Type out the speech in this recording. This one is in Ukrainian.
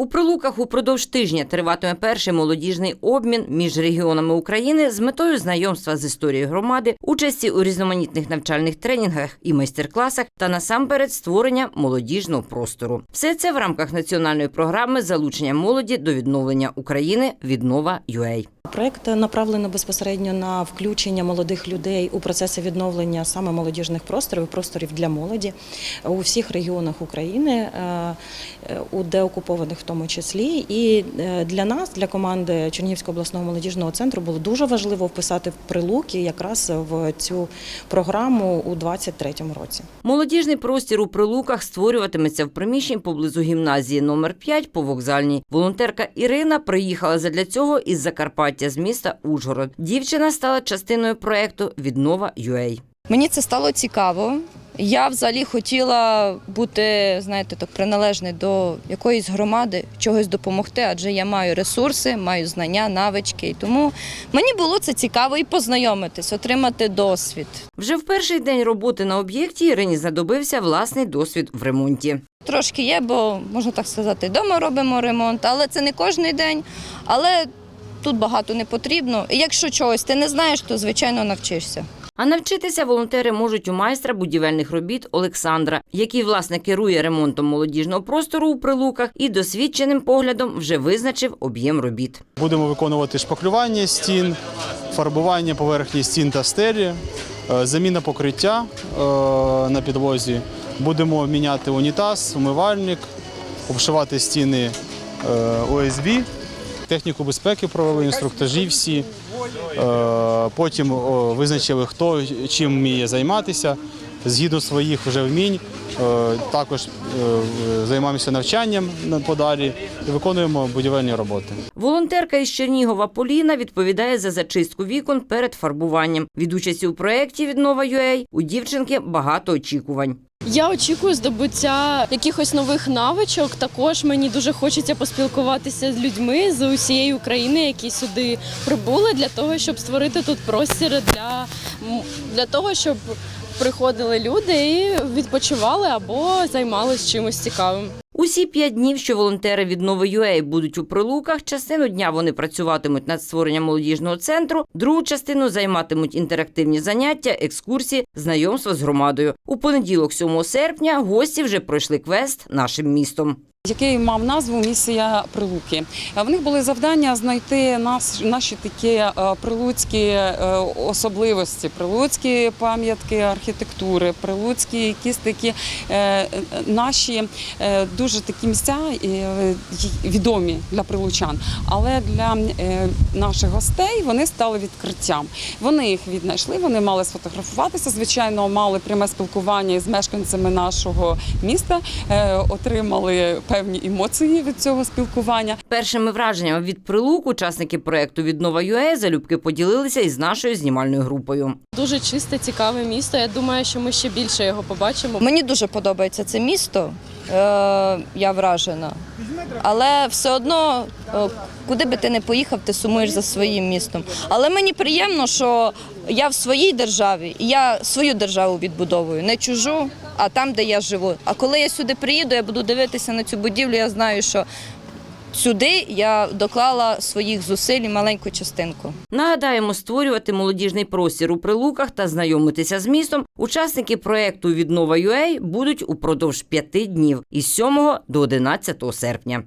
У прилуках упродовж тижня триватиме перший молодіжний обмін між регіонами України з метою знайомства з історією громади, участі у різноманітних навчальних тренінгах і майстер-класах та насамперед створення молодіжного простору. Все це в рамках національної програми залучення молоді до відновлення України віднова UA. Проект направлено безпосередньо на включення молодих людей у процеси відновлення саме молодіжних просторів, просторів для молоді у всіх регіонах України, е, е, у деокупованих тому числі. І е, для нас, для команди Чернігівського обласного молодіжного центру, було дуже важливо вписати в прилуки якраз в цю програму у 2023 році. Молодіжний простір у прилуках створюватиметься в приміщенні поблизу гімназії номер 5 по вокзальній. Волонтерка Ірина приїхала задля цього із Закарпаття з міста Ужгород. Дівчина стала частиною проекту Віднова UA. Мені це стало цікаво. Я взагалі хотіла бути, знаєте, так приналежною до якоїсь громади, чогось допомогти, адже я маю ресурси, маю знання, навички. І тому мені було це цікаво і познайомитись, отримати досвід. Вже в перший день роботи на об'єкті Ірині знадобився власний досвід в ремонті. Трошки є, бо можна так сказати, вдома робимо ремонт, але це не кожен день. Але тут багато не потрібно. І якщо чогось ти не знаєш, то звичайно навчишся. А навчитися волонтери можуть у майстра будівельних робіт Олександра, який власне керує ремонтом молодіжного простору у прилуках і досвідченим поглядом вже визначив об'єм робіт. Будемо виконувати шпаклювання стін, фарбування поверхні стін та стелі, е, заміна покриття е, на підлозі. Будемо міняти унітаз, умивальник, обшивати стіни е, ОСБ, техніку безпеки провели, інструктажі всі. Е, Потім визначили, хто чим вміє займатися. Згідно своїх вже вмінь, е, також е, займаємося навчанням на подалі і виконуємо будівельні роботи. Волонтерка із Чернігова Поліна відповідає за зачистку вікон перед фарбуванням. Від участі у проєкті Віднова UA у дівчинки багато очікувань. Я очікую здобуття якихось нових навичок. Також мені дуже хочеться поспілкуватися з людьми з усієї України, які сюди прибули, для того, щоб створити тут простір для, для того, щоб приходили люди і відпочивали або займалися чимось цікавим. Усі п'ять днів, що волонтери від Нової будуть у прилуках, частину дня вони працюватимуть над створенням молодіжного центру, другу частину займатимуть інтерактивні заняття, екскурсії, знайомства з громадою. У понеділок, 7 серпня, гості вже пройшли квест нашим містом. Який мав назву Місія Прилуки. Е, В них були завдання знайти нас, наші такі е, прилуцькі е, особливості, прилуцькі пам'ятки архітектури, прилуцькі якісь такі наші дуже такі місця відомі для прилучан. Але для наших гостей вони стали відкриттям. Вони їх віднайшли, вони мали сфотографуватися. Звичайно, мали пряме спілкування із мешканцями нашого міста, отримали певні емоції від цього спілкування. Першими враженнями від прилук учасники проекту Віднова ЮЕ залюбки поділилися із нашою знімальною групою. Дуже чисте, цікаве місто. Я думаю, що ми ще більше його побачимо. Мені дуже подобається це місто. Е, я вражена. Але все одно, куди би ти не поїхав, ти сумуєш за своїм містом. Але мені приємно, що я в своїй державі, я свою державу відбудовую, не чужу, а там, де я живу. А коли я сюди приїду, я буду дивитися на цю будівлю, я знаю, що сюди я доклала своїх зусиль і маленьку частинку. Нагадаємо, створювати молодіжний простір у прилуках та знайомитися з містом. Учасники проекту Віднова UA будуть упродовж п'яти днів із 7 до 11 серпня.